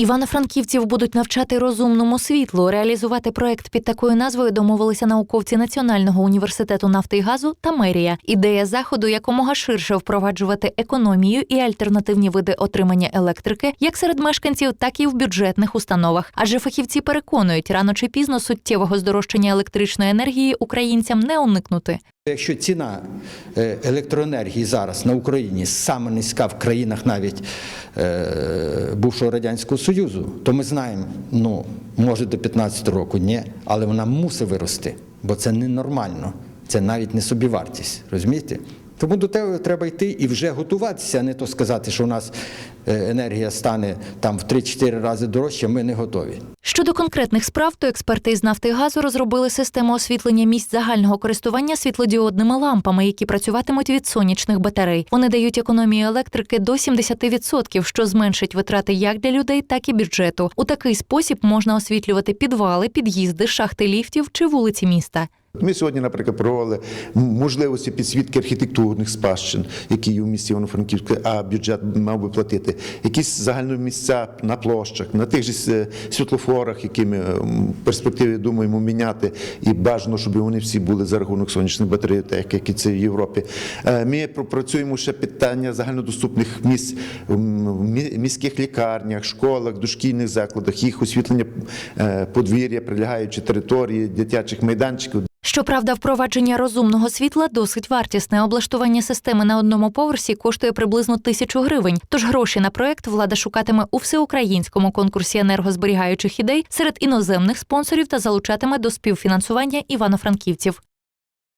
Івано-франківців будуть навчати розумному світлу. Реалізувати проект під такою назвою домовилися науковці Національного університету нафти і газу та мерія. Ідея заходу якомога ширше впроваджувати економію і альтернативні види отримання електрики як серед мешканців, так і в бюджетних установах. Адже фахівці переконують, рано чи пізно суттєвого здорожчання електричної енергії українцям не уникнути. Якщо ціна е, електроенергії зараз на Україні саме низька в країнах навіть е, бувшого радянського союзу, то ми знаємо, ну може до 15 року ні, але вона мусить вирости, бо це ненормально, це навіть не собівартість. Розумієте? Тому до того треба йти і вже готуватися, а не то сказати, що у нас енергія стане там в 3-4 рази дорожче. Ми не готові. Щодо конкретних справ, то експерти із нафти і газу розробили систему освітлення місць загального користування світлодіодними лампами, які працюватимуть від сонячних батарей. Вони дають економію електрики до 70%, що зменшить витрати як для людей, так і бюджету. У такий спосіб можна освітлювати підвали, під'їзди, шахти ліфтів чи вулиці міста. Ми сьогодні, наприклад, провели можливості підсвітки архітектурних спадщин, які є в місті Івано-Франківську, а бюджет мав би платити. Якісь загальні місця на площах, на тих же світлофорах, які ми м, в перспективі думаємо міняти, і бажано, щоб вони всі були за рахунок сонячних батарей, так як і це в Європі. Е, Ми пропрацюємо ще питання загальнодоступних місць в міських лікарнях, школах, дошкільних закладах, їх освітлення е, подвір'я, прилягаючі території, дитячих майданчиків. Щоправда, впровадження розумного світла досить вартісне. Облаштування системи на одному поверсі коштує приблизно тисячу гривень. Тож гроші на проект влада шукатиме у всеукраїнському конкурсі енергозберігаючих ідей серед іноземних спонсорів та залучатиме до співфінансування івано-франківців.